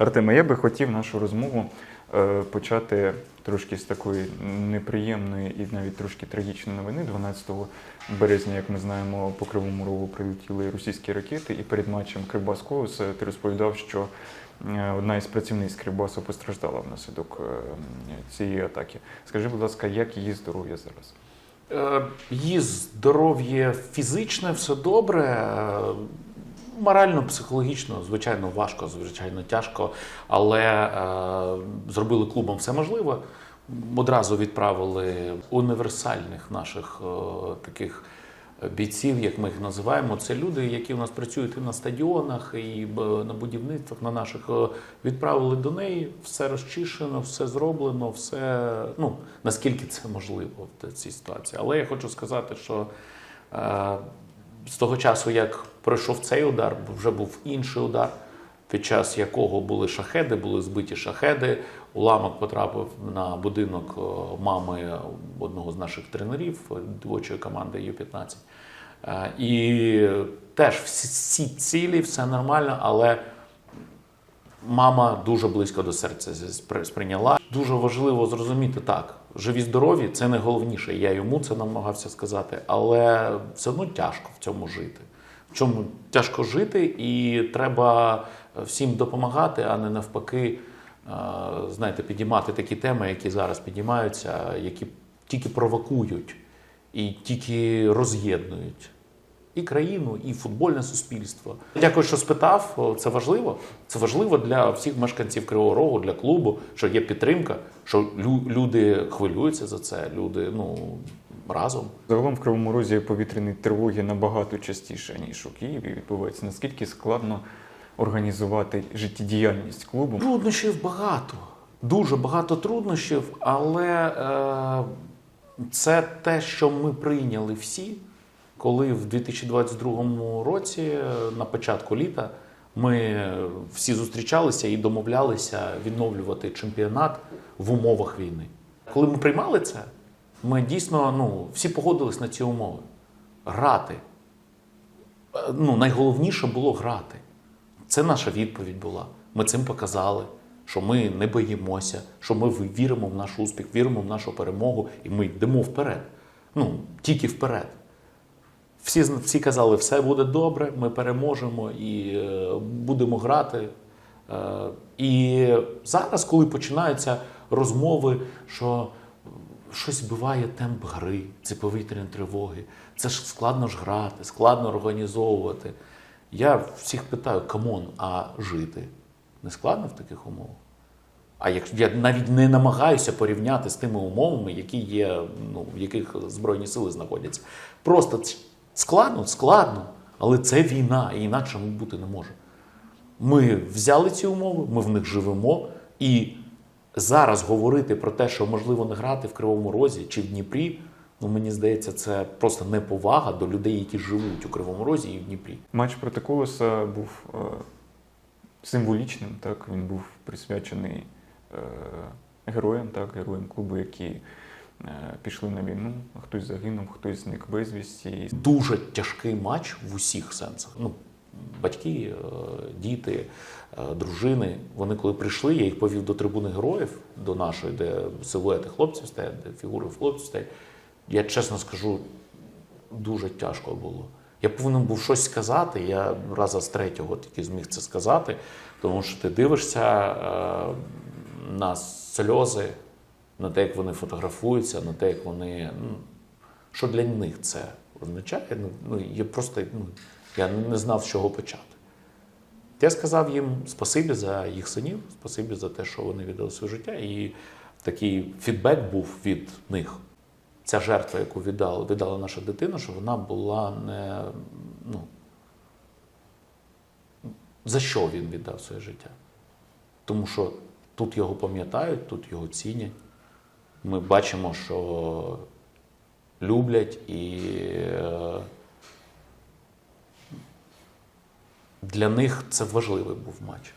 Артеме, я би хотів нашу розмову е, почати трошки з такої неприємної і навіть трошки трагічної новини. 12 березня, як ми знаємо, по Кривому Рогу прилетіли російські ракети, і перед матчем Кривбас Колос ти розповідав, що е, одна із працівниць Кривбасу постраждала внаслідок е, цієї атаки. Скажи, будь ласка, як її здоров'я зараз? Її здоров'я фізичне, все добре. Е, Морально, психологічно, звичайно, важко, звичайно, тяжко, але е, зробили клубом все можливе. Одразу відправили універсальних наших е, таких бійців, як ми їх називаємо. Це люди, які у нас працюють і на стадіонах, і на будівництвах на наших. е, Відправили до неї, все розчищено, все зроблено, все ну наскільки це можливо в цій ситуації. Але я хочу сказати, що е, з того часу, як пройшов цей удар, вже був інший удар, під час якого були шахеди, були збиті шахеди. Уламок потрапив на будинок е, мами одного з наших тренерів е, дівочої команди Ю-15. Е, І теж всі, цілі, все нормально, але мама дуже близько до серця спри- сприйняла. Дуже важливо зрозуміти так: живі здорові це найголовніше. Я йому це намагався сказати, але все одно тяжко в цьому жити. В чому тяжко жити, і треба всім допомагати, а не навпаки, е, знаєте, підіймати такі теми, які зараз підіймаються, які тільки провокують і тільки роз'єднують і країну, і футбольне суспільство. Дякую, що спитав. Це важливо. Це важливо для всіх мешканців Кривого Рогу, для клубу, що є підтримка, що лю- люди хвилюються за це. Люди ну разом. Загалом в Кривому Розі повітряні тривоги набагато частіше, ніж у Києві відбувається. Наскільки складно організувати життєдіяльність клубу? Труднощів багато, дуже багато труднощів, але е, це те, що ми прийняли всі, коли в 2022 році, на початку літа, ми всі зустрічалися і домовлялися відновлювати чемпіонат в умовах війни. Коли ми приймали це, ми дійсно ну, всі погодились на ці умови. Грати. Ну, найголовніше було грати. Це наша відповідь була. Ми цим показали, що ми не боїмося, що ми віримо в наш успіх, віримо в нашу перемогу, і ми йдемо вперед. Ну, тільки вперед. Всі, всі казали, все буде добре, ми переможемо і е, будемо грати. Е, і зараз, коли починаються розмови, що щось вбиває темп гри, ці повітряні тривоги, це ж складно ж грати, складно організовувати. Я всіх питаю, камон, а жити не складно в таких умовах? А як я навіть не намагаюся порівняти з тими умовами, які є, ну, в яких Збройні сили знаходяться. Просто складно, складно, але це війна, і інакше бути не може. Ми взяли ці умови, ми в них живемо, і зараз говорити про те, що можливо не грати в Кривому Розі чи в Дніпрі, ну мені здається, це просто неповага до людей, які живуть у Кривому Розі і в Дніпрі. Матч проти Колоса був е, символічним, так він був присвячений е, героям, так, героям клубу, які пішли на війну. Хтось загинув, хтось зник безвісті. дуже тяжкий матч в усіх сенсах. Ну, батьки, е, діти, е, дружини. Вони коли прийшли, я їх повів до трибуни героїв, до нашої, де силуети хлопців стоять, де фігури хлопців стоять. Я чесно скажу, дуже тяжко було. Я повинен був щось сказати. Я раза з третього тільки зміг це сказати, тому що ти дивишся е, на сльози, на те, як вони фотографуються, на те, як вони. Ну, що для них це означає? Ну, ну я просто ну, я не знав, з чого почати. Я сказав їм спасибі за їх синів, спасибі за те, що вони віддали своє життя. І такий фідбек був від них. Ця жертва, яку віддала, віддала наша дитина, що вона була не. Ну, за що він віддав своє життя? Тому що тут його пам'ятають, тут його цінять. Ми бачимо, що люблять і е, для них це важливий був матч.